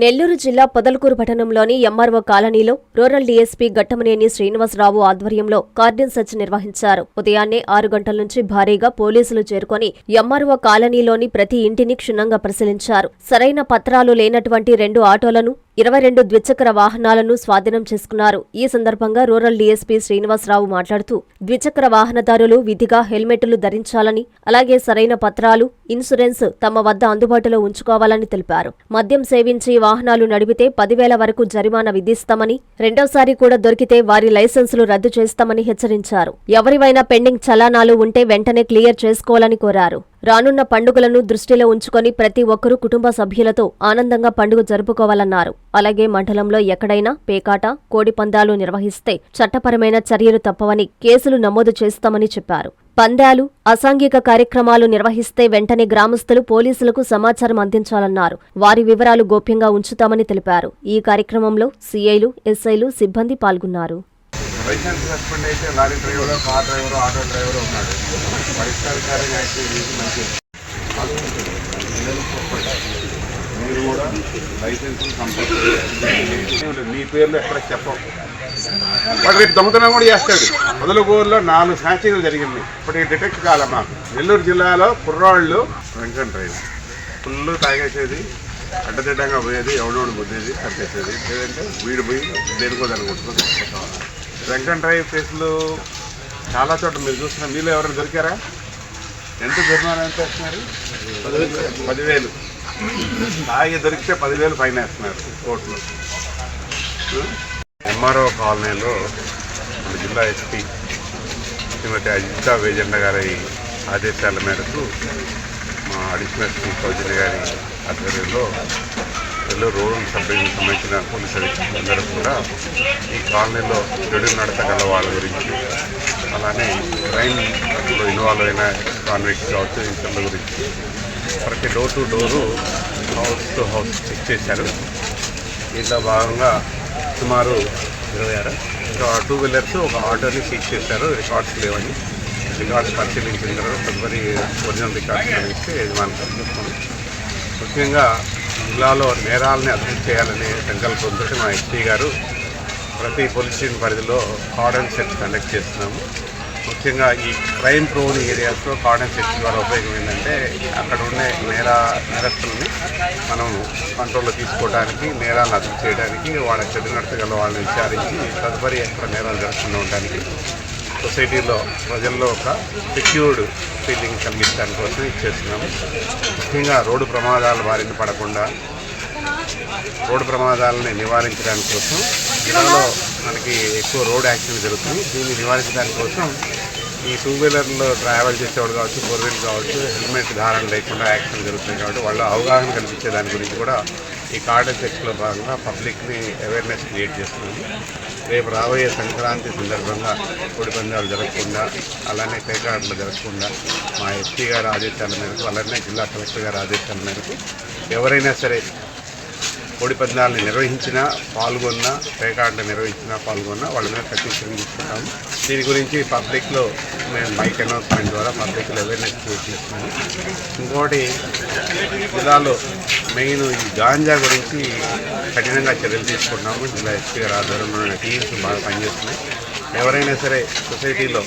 నెల్లూరు జిల్లా పొదలకూరు పట్టణంలోని ఎంఆర్ఓ కాలనీలో రూరల్ డీఎస్పీ గట్టమనేని శ్రీనివాసరావు ఆధ్వర్యంలో కార్డన్ సెర్చ్ నిర్వహించారు. ఉదయాన్నే ఆరు గంటల నుంచి భారీగా పోలీసులు చేరుకొని ఎంఆర్ఓ కాలనీలోని ప్రతి ఇంటిని క్షుణ్ణంగా పరిశీలించారు. సరైన పత్రాలు లేనటువంటి రెండు ఆటోలను ఇరవై రెండు ద్విచక్ర వాహనాలను స్వాధీనం చేసుకున్నారు. ఈ సందర్భంగా రూరల్ డీఎస్పీ శ్రీనివాసరావు మాట్లాడుతూ ద్విచక్ర వాహనదారులు విధిగా హెల్మెట్లు ధరించాలని అలాగే సరైన పత్రాలు ఇన్సూరెన్స్ తమ వద్ద అందుబాటులో ఉంచుకోవాలని తెలిపారు. మద్యం సేవించి వాహనాలు నడిపితే పదివేల వరకు జరిమానా విధిస్తామని రెండోసారి కూడా దొరికితే వారి లైసెన్సులు రద్దు చేస్తామని హెచ్చరించారు. ఎవరివైనా పెండింగ్ చలానాలు ఉంటే వెంటనే క్లియర్ చేసుకోవాలని కోరారు. రానున్న పండుగలను దృష్టిలో ఉంచుకొని ప్రతి ఒక్కరూ కుటుంబ సభ్యులతో ఆనందంగా పండుగ జరుపుకోవాలన్నారు. అలాగే మండలంలో ఎక్కడైనా పేకాట కోడి పందాలు నిర్వహిస్తే చట్టపరమైన చర్యలు తప్పవని కేసులు నమోదు చేస్తామని చెప్పారు. పందాలు అసాంఘిక కార్యక్రమాలు నిర్వహిస్తే వెంటనే గ్రామస్తులు పోలీసులకు సమాచారం అందించాలన్నారు. వారి వివరాలు గోప్యంగా ఉంచుతామని తెలిపారు. ఈ కార్యక్రమంలో సీఐలు ఎస్ఐలు సిబ్బంది పాల్గొన్నారు. లైసెన్స్ సస్పెండ్ అయితే lorry driver car driver auto driver ఉన్నాడు. పరిష్కారకారంగా అయితే ఇది మీరు కూడా లైసెన్స్ కంపల్సరీ మీ పేర్లు ఎక్కడ చెప్పవు. వాడు రేపు దొంగతనం కూడా చేస్తాడు. మొదలుగూరులో నాలుగు సాక్షిలు జరిగింది. ఇప్పుడు డిటెక్ట్ కాలే మాకు. నెల్లూరు జిల్లాలో కుర్రాళ్ళు వెంకట డ్రైవర్. ఫుల్ తాగేసేది అడ్డదిడ్డంగా పోయేది ఎవడోడు పొద్దేది కట్టేసేది లేదంటే వీడు పోయి దేనికో వెంకట డ్రైవ్ కేసులు చాలా చోట్ల మీరు చూసిన మీలో ఎవరైనా దొరికారా? ఎంత జరిమానా ఎంత వేస్తున్నారు? పదివేలు. తాగి దొరికితే పదివేలు ఫైన్ వేస్తున్నారు కోర్టులో. ఎంఆర్ఓ కాలనీలో మన జిల్లా ఎస్పీ శ్రీమతి అజితా వేజెండ గారి ఆదేశాల మేరకు మా అడిషనల్ ఎస్పీ సౌజన్య గారి ఆధ్వర్యంలో నెల్లూరు రూరల్ సబ్ డివిజన్ సంబంధించిన పోలీస్ అధికారులందరూ కూడా ఈ కాలనీలో చెడు నడత గల వాళ్ళ గురించి అలానే క్రైమ్లో ఇన్వాల్వ్ అయిన కాన్విక్ట్స్ కావచ్చు ఇన్సర్ల గురించి ప్రతి door to door house to house check చేశారు. దీంట్లో భాగంగా సుమారు ఇరవై ఆరు. టూ వీలర్స్ ఒక ఆటోని సీజ్ చేశారు. రికార్డ్స్ లేవని. రికార్డ్స్ పరిశీలించిన తర్వాత తదుపరి ఒరిజినల్ రికార్డ్స్ ఇస్తే యజమాని ముఖ్యంగా జిల్లాలో నేరాలని అదుపు చేయాలనే సంకల్పంతో మా ఎస్పీ గారు ప్రతి పోలీస్ స్టేషన్ పరిధిలో కార్డన్ సెట్ కండక్ట్ చేస్తున్నాము. ముఖ్యంగా ఈ క్రైమ్ ప్రోన్ ఏరియాస్లో కార్డన్ సెట్ ద్వారా ఉపయోగం ఏంటంటే అక్కడ ఉండే నేర నేరస్తుల్ని మనం కంట్రోల్లో తీసుకోవడానికి నేరాలను అదుపు చేయడానికి వాళ్ళ చెడు నడతగల వాళ్ళని విచారించి తదుపరి ఎక్కడ నేరాలు జరగకుండా ఉండడానికి సొసైటీలో ప్రజల్లో ఒక సెక్యూర్డ్ ఫీలింగ్ కలిగించడానికి కోసం ఇచ్చేస్తున్నాము ముఖ్యంగా రోడ్డు ప్రమాదాల బారిన పడకుండా రోడ్డు ప్రమాదాలని నివారించడానికి కోసం జిల్లాలో మనకి ఎక్కువ రోడ్ యాక్సిడెంట్ జరుగుతుంది. దీన్ని నివారించడానికి కోసం ఈ టూ వీలర్లో ట్రావెల్ చేసేవాడు కావచ్చు ఫోర్ వీలర్ కావచ్చు హెల్మెట్ ధారణ లేకుండా యాక్సిడెంట్ జరుగుతుంది కాబట్టి వాళ్ళు అవగాహన కల్పించే దాని గురించి కూడా ఈ కార్డన్ సెక్స్లో భాగంగా పబ్లిక్ని అవేర్నెస్ క్రియేట్ చేస్తున్నాము రేపు రాబోయే సంక్రాంతి సందర్భంగా కోడి పందాలు జరగకుండా అలానే పేకాటలు జరగకుండా మా ఎస్పీ గారి ఆదేశాల మేరకు అలానే జిల్లా కలెక్టర్ గారి ఆదేశాల మేరకు ఎవరైనా సరే కోడి పందాలను నిర్వహించిన పాల్గొన్న పేకాటలు నిర్వహించిన పాల్గొన్న వాళ్ళ మీద కఠిన తీసుకుంటాము. దీని గురించి పబ్లిక్లో మేము మైక్ అనౌన్స్మెంట్ ద్వారా పబ్లిక్లో అవేర్నెస్ క్రియేట్ చేస్తున్నాము. ఇంకోటి జిల్లాలో మెయిన్ ఈ గాంజా గురించి కఠినంగా చర్యలు తీసుకుంటున్నాము. జిల్లా ఎస్పీ గారి ఆధ్వర్యంలో టీమ్స్ బాగా పనిచేస్తున్నాయి. ఎవరైనా సరే సొసైటీలో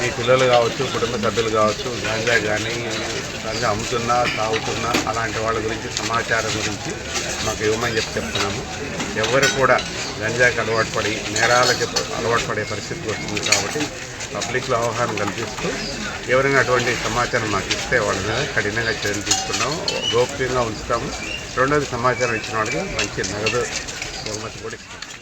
మీ పిల్లలు కావచ్చు కుటుంబ సభ్యులు కావచ్చు గాంజా కానీ గాంజా అమ్ముతున్నా తాగుతున్నా అలాంటి వాళ్ళ గురించి సమాచారం గురించి మాకు ఇవ్వమని చెప్పి చెప్తున్నాము. ఎవరు కూడా గంజాకి అలవాటు పడి నేరాలకి అలవాటు పడే పరిస్థితి వస్తుంది కాబట్టి పబ్లిక్లో అవగాహన కల్పిస్తూ ఎవరైనా అటువంటి సమాచారం మాకు ఇస్తే వాళ్ళ మీద కఠినంగా చర్యలు తీసుకున్నాము. గోప్యంగా ఉంచుతాము. రెండోది సమాచారం ఇచ్చిన వాళ్ళకి మంచి నగదు బహుమతి కూడా ఇస్తాము.